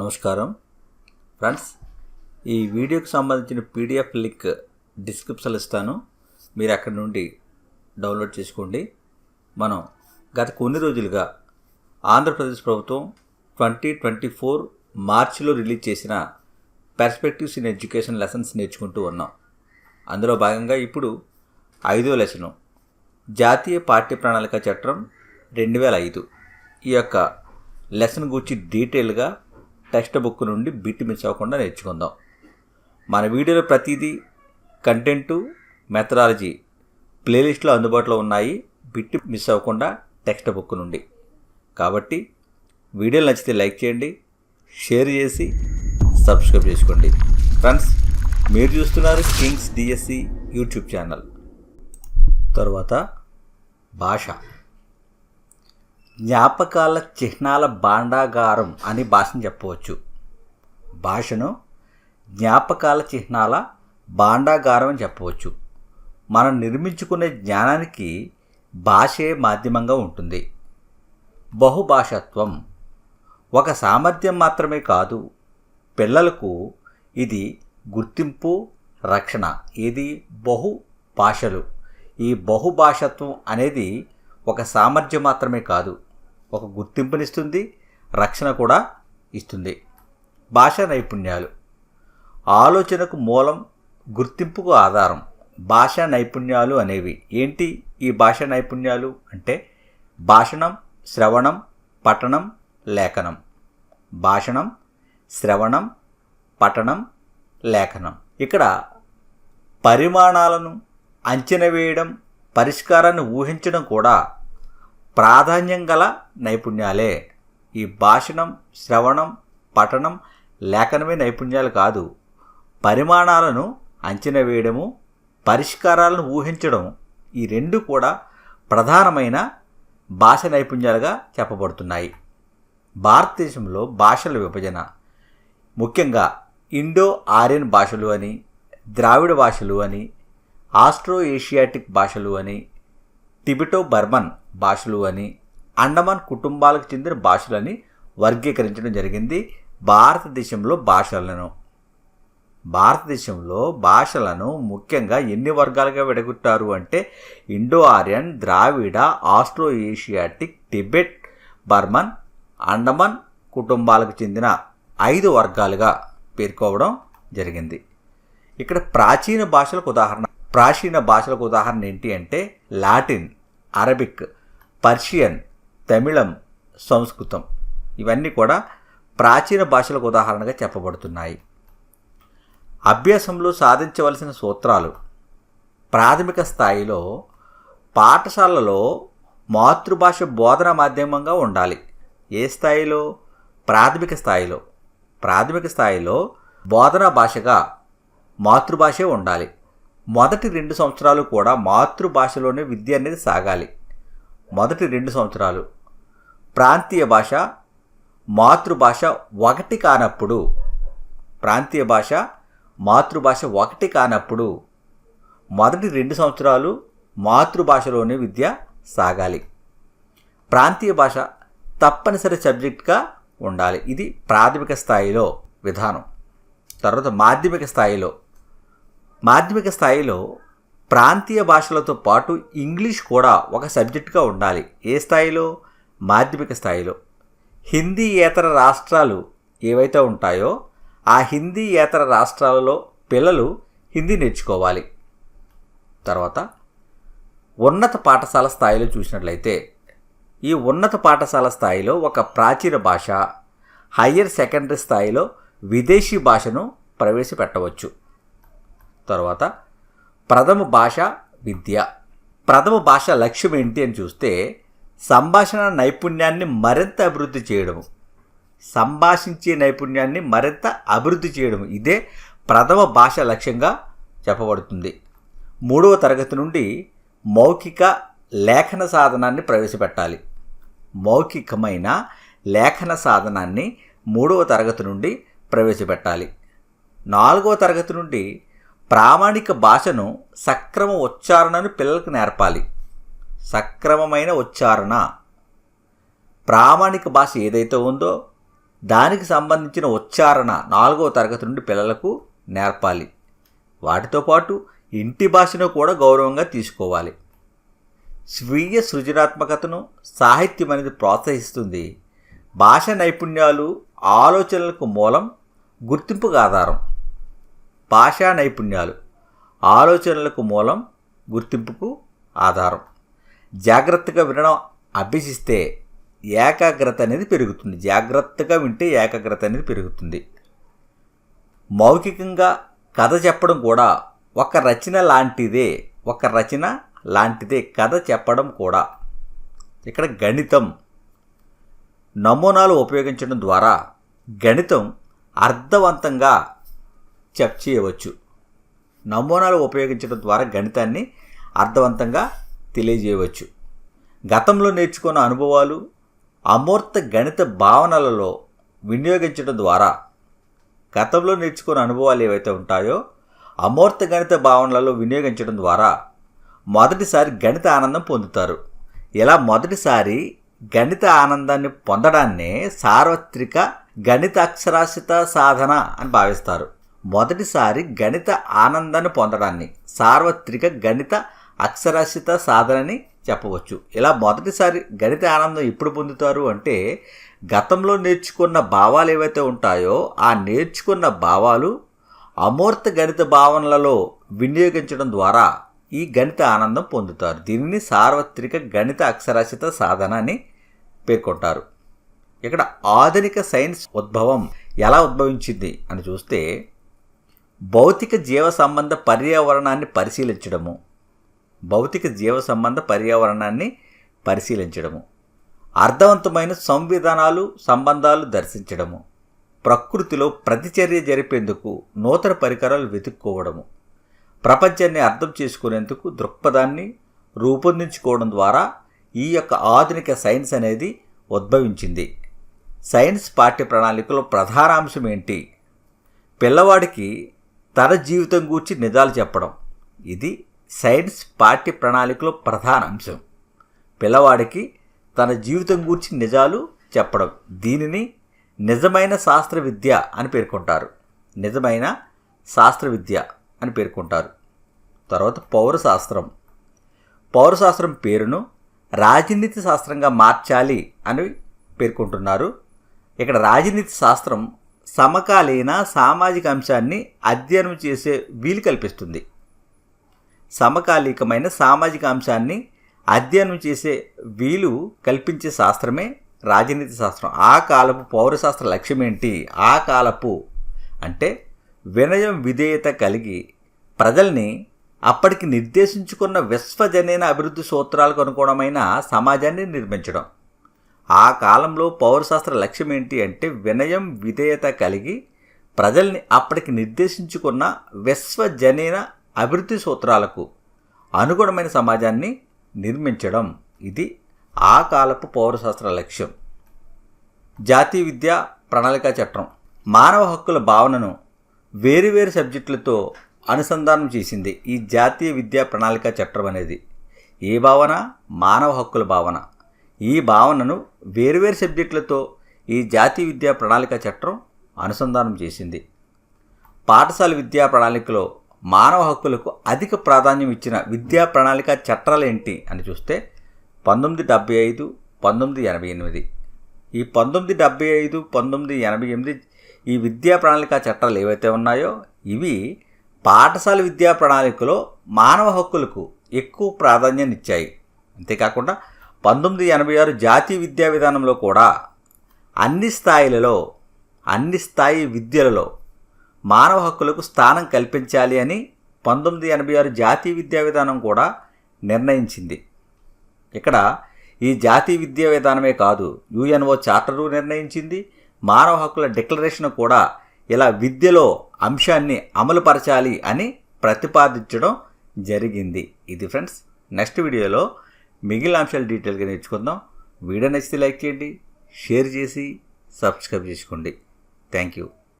నమస్కారం. ఫ్రెండ్స్ ఈ వీడియోకి సంబంధించిన పీడిఎఫ్ లింక్ డిస్క్రిప్షన్లో ఇస్తాను. మీరు అక్కడి నుండి డౌన్లోడ్ చేసుకోండి. మనం గత కొన్ని రోజులుగా ఆంధ్రప్రదేశ్ ప్రభుత్వం ట్వంటీ ట్వంటీ ఫోర్ మార్చిలో రిలీజ్ చేసిన పర్స్పెక్టివ్స్ ఇన్ ఎడ్యుకేషన్ లెసన్స్ నేర్చుకుంటూ ఉన్నాం. అందులో భాగంగా ఇప్పుడు ఐదో లెసను జాతీయ పాఠ్య ప్రణాళిక చట్టం రెండు వేల ఐదు ఈ యొక్క లెసన్ గురించి డీటెయిల్గా టెక్స్ట్ బుక్ నుండి బిట్ మిస్ అవ్వకుండా నేర్చుకుందాం. మన వీడియోలో ప్రతిదీ కంటెంటు మెథడాలజీ ప్లేలిస్ట్లో అందుబాటులో ఉన్నాయి. బిట్ మిస్ అవ్వకుండా టెక్స్ట్ బుక్ నుండి. కాబట్టి వీడియోలు నచ్చితే లైక్ చేయండి షేర్ చేసి సబ్స్క్రైబ్ చేసుకోండి. ఫ్రెండ్స్ మీరు చూస్తున్నారు కింగ్స్ డిఎస్సి యూట్యూబ్ ఛానల్. తర్వాత భాష. జ్ఞాపకాల చిహ్నాల భాండాగారం అని భాషను చెప్పవచ్చు. భాషను జ్ఞాపకాల చిహ్నాల భాండాగారం అని చెప్పవచ్చు. మనం నిర్మించుకునే జ్ఞానానికి భాషే మాధ్యమంగా ఉంటుంది. బహుభాషత్వం ఒక సామర్థ్యం మాత్రమే కాదు. పిల్లలకు ఇది గుర్తింపు రక్షణ. ఇది బహు భాషలు ఈ బహుభాషత్వం అనేది ఒక సామర్థ్యం మాత్రమే కాదు. ఒక గుర్తింపునిస్తుంది రక్షణ కూడా ఇస్తుంది. భాషా నైపుణ్యాలు. ఆలోచనకు మూలం గుర్తింపుకు ఆధారం. భాషా నైపుణ్యాలు అనేవి. ఏంటి ఈ భాషా నైపుణ్యాలు? అంటే భాషణం శ్రవణం పఠనం లేఖనం. భాషణం శ్రవణం పఠనం లేఖనం. ఇక్కడ పరిమాణాలను అంచనా వేయడం పరిష్కారాన్ని ఊహించడం కూడా ప్రాధాన్యం గల నైపుణ్యాలే. ఈ భాషణం శ్రవణం పఠనం లేఖనమే నైపుణ్యాలు కాదు. పరిమాణాలను అంచనా వేయడము పరిష్కారాలను ఊహించడం ఈ రెండు కూడా ప్రధానమైన భాష నైపుణ్యాలుగా చెప్పబడుతున్నాయి. భారతదేశంలో భాషల విభజన ముఖ్యంగా ఇండో ఆర్యన్ భాషలు అని ద్రావిడ భాషలు అని ఆస్ట్రో ఏషియాటిక్ భాషలు అని టిబిటో బర్మన్ భాషలు అని అండమాన్ కుటుంబాలకు చెందిన భాషలని వర్గీకరించడం జరిగింది. భారతదేశంలో భాషలను భారతదేశంలో భాషలను ముఖ్యంగా ఎన్ని వర్గాలుగా విడగొట్టారు అంటే ఇండో ఆర్యన్ ద్రావిడ Austro Asiatic Tibeto Burman Andaman కుటుంబాలకు చెందిన ఐదు వర్గాలుగా పేర్కోవడం జరిగింది. ఇక్కడ ప్రాచీన భాషలకు ఉదాహరణ ప్రాచీన భాషలకు ఉదాహరణ ఏంటి అంటే లాటిన్ అరబిక్ పర్షియన్ తమిళం సంస్కృతం ఇవన్నీ కూడా ప్రాచీన భాషలకు ఉదాహరణగా చెప్పబడుతున్నాయి. అభ్యాసంలో సాధించవలసిన సూత్రాలు ప్రాథమిక స్థాయిలో పాఠశాలలో మాతృభాష బోధన మాధ్యమంగా ఉండాలి. ఏ స్థాయిలో? ప్రాథమిక స్థాయిలో. ప్రాథమిక స్థాయిలో బోధనా భాషగా మాతృభాషే ఉండాలి. మొదటి రెండు సంవత్సరాలు కూడా మాతృభాషలోనే విద్య అనేది సాగాలి. మొదటి రెండు సంవత్సరాలు. ప్రాంతీయ భాష మాతృభాష ఒకటి కానప్పుడు. ప్రాంతీయ భాష మాతృభాష ఒకటి కానప్పుడు మొదటి రెండు సంవత్సరాలు మాతృభాషలోనే విద్య సాగాలి. ప్రాంతీయ భాష తప్పనిసరి సబ్జెక్ట్గా ఉండాలి. ఇది ప్రాథమిక స్థాయిలో విధానం. తర్వాత మాధ్యమిక స్థాయిలో. మాధ్యమిక స్థాయిలో ప్రాంతీయ భాషలతో పాటు ఇంగ్లీష్ కూడా ఒక సబ్జెక్టుగా ఉండాలి. ఏ స్థాయిలో? మాధ్యమిక స్థాయిలో. హిందీ ఏతర రాష్ట్రాలు ఏవైతే ఉంటాయో ఆ హిందీ ఏతర రాష్ట్రాలలో పిల్లలు హిందీ నేర్చుకోవాలి. తర్వాత ఉన్నత పాఠశాల స్థాయిలో చూసినట్లయితే ఈ ఉన్నత పాఠశాల స్థాయిలో ఒక ప్రాచీన భాష హయ్యర్ సెకండరీ స్థాయిలో విదేశీ భాషను ప్రవేశపెట్టవచ్చు. తర్వాత ప్రథమ భాష విద్య. ప్రథమ భాష లక్ష్యం ఏంటి అని చూస్తే సంభాషణ నైపుణ్యాన్ని మరింత అభివృద్ధి చేయడము. సంభాషించే నైపుణ్యాన్ని మరింత అభివృద్ధి చేయడం ఇదే ప్రథమ భాష లక్ష్యంగా చెప్పబడుతుంది. మూడవ తరగతి నుండి మౌఖిక లేఖన సాధనాన్ని ప్రవేశపెట్టాలి. మౌఖికమైన లేఖన సాధనాన్ని మూడవ తరగతి నుండి ప్రవేశపెట్టాలి. నాలుగవ తరగతి నుండి ప్రామాణిక భాషను సక్రమ ఉచ్చారణను పిల్లలకు నేర్పాలి. సక్రమమైన ఉచ్చారణ. ప్రామాణిక భాష ఏదైతే ఉందో దానికి సంబంధించిన ఉచ్చారణ నాలుగవ తరగతి నుండి పిల్లలకు నేర్పాలి. వాటితో పాటు ఇంటి భాషను కూడా గౌరవంగా తీసుకోవాలి. స్వీయ సృజనాత్మకతను సాహిత్యం అనేది ప్రోత్సహిస్తుంది. భాష నైపుణ్యాలు ఆలోచనలకు మూలం గుర్తింపుకు ఆధారం. భాషా నైపుణ్యాలు ఆలోచనలకు మూలం గుర్తింపుకు ఆధారం. జాగ్రత్తగా వినడం అభ్యసిస్తే ఏకాగ్రత అనేది పెరుగుతుంది. జాగ్రత్తగా వింటే ఏకాగ్రత అనేది పెరుగుతుంది. మౌఖికంగా కథ చెప్పడం కూడా ఒక రచన లాంటిదే ఒక రచన లాంటిదే కథ చెప్పడం కూడా. ఇక్కడ గణితం. నమూనాలు ఉపయోగించడం ద్వారా గణితం అర్థవంతంగా చెప్ చేయవచ్చు. నమూనాలు ఉపయోగించడం ద్వారా గణితాన్ని అర్థవంతంగా తెలియజేయవచ్చు. గతంలో నేర్చుకున్న అనుభవాలు అమూర్త గణిత భావనలలో వినియోగించడం ద్వారా గతంలో నేర్చుకున్న అనుభవాలు ఏవైతే ఉంటాయో అమూర్త గణిత భావనలలో వినియోగించడం ద్వారా మొదటిసారి గణిత ఆనందం పొందుతారు. ఇలా మొదటిసారి గణిత ఆనందాన్ని పొందడాన్నే సార్వత్రిక గణిత అక్షరాస్యత సాధన అని భావిస్తారు. మొదటిసారి గణిత ఆనందాన్ని పొందడాన్ని సార్వత్రిక గణిత అక్షరాస్యత సాధనని చెప్పవచ్చు. ఇలా మొదటిసారి గణిత ఆనందం ఎప్పుడు పొందుతారు అంటే గతంలో నేర్చుకున్న భావాలు ఏవైతే ఉంటాయో ఆ నేర్చుకున్న భావాలు అమూర్త గణిత భావనలలో వినియోగించడం ద్వారా ఈ గణిత ఆనందం పొందుతారు. దీనిని సార్వత్రిక గణిత అక్షరాస్యత సాధన అని పేర్కొంటారు. ఇక్కడ ఆధునిక సైన్స్ ఉద్భవం ఎలా ఉద్భవించింది అని చూస్తే భౌతిక జీవ సంబంధ పర్యావరణాన్ని పరిశీలించడము. భౌతిక జీవ సంబంధ పర్యావరణాన్ని పరిశీలించడము. అర్థవంతమైన సంవిధానాలు సంబంధాలు దర్శించడము. ప్రకృతిలో ప్రతిచర్య జరిపేందుకు నూతన పరికరాలు వెతుక్కోవడము. ప్రపంచాన్ని అర్థం చేసుకునేందుకు దృక్పథాన్ని రూపొందించుకోవడం ద్వారా ఈ యొక్క ఆధునిక సైన్స్ అనేది ఉద్భవించింది. సైన్స్ పాఠ్య ప్రణాళికలో ప్రధాన అంశం ఏంటి? పిల్లవాడికి తన జీవితం గూర్చి నిజాలు చెప్పడం. ఇది సైన్స్ పాఠ్య ప్రణాళికలో ప్రధాన అంశం. పిల్లవాడికి తన జీవితం గూర్చి నిజాలు చెప్పడం. దీనిని నిజమైన శాస్త్ర విద్య అని పేర్కొంటారు. నిజమైన శాస్త్ర విద్య అని పేర్కొంటారు. తర్వాత పౌరశాస్త్రం. పౌరశాస్త్రం పేరును రాజనీతి శాస్త్రంగా మార్చాలి అని పేర్కొంటున్నారు. ఇక్కడ రాజనీతి శాస్త్రం సమకాలీన సామాజిక అంశాన్ని అధ్యయనం చేసే వీలు కల్పిస్తుంది. సమకాలీకమైన సామాజిక అంశాన్ని అధ్యయనం చేసే వీలు కల్పించే శాస్త్రమే రాజనీతి శాస్త్రం. ఆ కాలపు పౌరశాస్త్ర లక్ష్యం ఏంటి? ఆ కాలపు అంటే వినయం విధేయత కలిగి ప్రజల్ని అప్పటికి నిర్దేశించుకున్న విశ్వజనైన అభివృద్ధి సూత్రాలకు అనుగుణమైన సమాజాన్ని నిర్మించడం. ఆ కాలంలో పౌరశాస్త్ర లక్ష్యం ఏంటి అంటే వినయం విధేయత కలిగి ప్రజల్ని అప్పటికి నిర్దేశించుకున్న విశ్వజనీన అభివృద్ధి సూత్రాలకు అనుగుణమైన సమాజాన్ని నిర్మించడం. ఇది ఆ కాలపు పౌరశాస్త్ర లక్ష్యం. జాతీయ విద్యా ప్రణాళిక చట్టం. మానవ హక్కుల భావనను వేరువేరు సబ్జెక్టులతో అనుసంధానం చేసింది ఈ జాతీయ విద్యా ప్రణాళిక చట్టం అనేది. ఏ భావన? మానవ హక్కుల భావన. ఈ భావనను వేరువేరు సబ్జెక్టులతో ఈ జాతీయ విద్యా ప్రణాళిక చట్టం అనుసంధానం చేసింది. పాఠశాల విద్యా ప్రణాళికలో మానవ హక్కులకు అధిక ప్రాధాన్యం ఇచ్చిన విద్యా ప్రణాళిక చట్టాలు ఏంటి అని చూస్తే పంతొమ్మిది డెబ్బై ఐదు పంతొమ్మిది ఎనభై ఎనిమిది. ఈ పంతొమ్మిది డెబ్బై ఐదు పంతొమ్మిది ఎనభై ఎనిమిది ఈ విద్యా ప్రణాళిక చట్టాలు ఏవైతే ఉన్నాయో ఇవి పాఠశాల విద్యా ప్రణాళికలో మానవ హక్కులకు ఎక్కువ ప్రాధాన్యాన్ని ఇచ్చాయి. అంతేకాకుండా పంతొమ్మిది ఎనభై ఆరు జాతీయ విద్యా విధానంలో కూడా అన్ని స్థాయిలలో అన్ని స్థాయి విద్యలలో మానవ హక్కులకు స్థానం కల్పించాలి అని పంతొమ్మిది ఎనభై ఆరు జాతీయ విద్యా విధానం కూడా నిర్ణయించింది. ఇక్కడ ఈ జాతీయ విద్యా విధానమే కాదు యుఎన్ఓ చార్టరు నిర్ణయించింది. మానవ హక్కుల డిక్లరేషన్ కూడా ఇలా విద్యలో అంశాన్ని అమలుపరచాలి అని ప్రతిపాదించడం జరిగింది. ఇది ఫ్రెండ్స్ నెక్స్ట్ వీడియోలో మిగిలిన అంశాలు డీటెయిల్గా నేర్చుకుందాం. వీడియో నచ్చితే లైక్ చేయండి షేర్ చేసి సబ్స్క్రైబ్ చేసుకోండి. Thank you.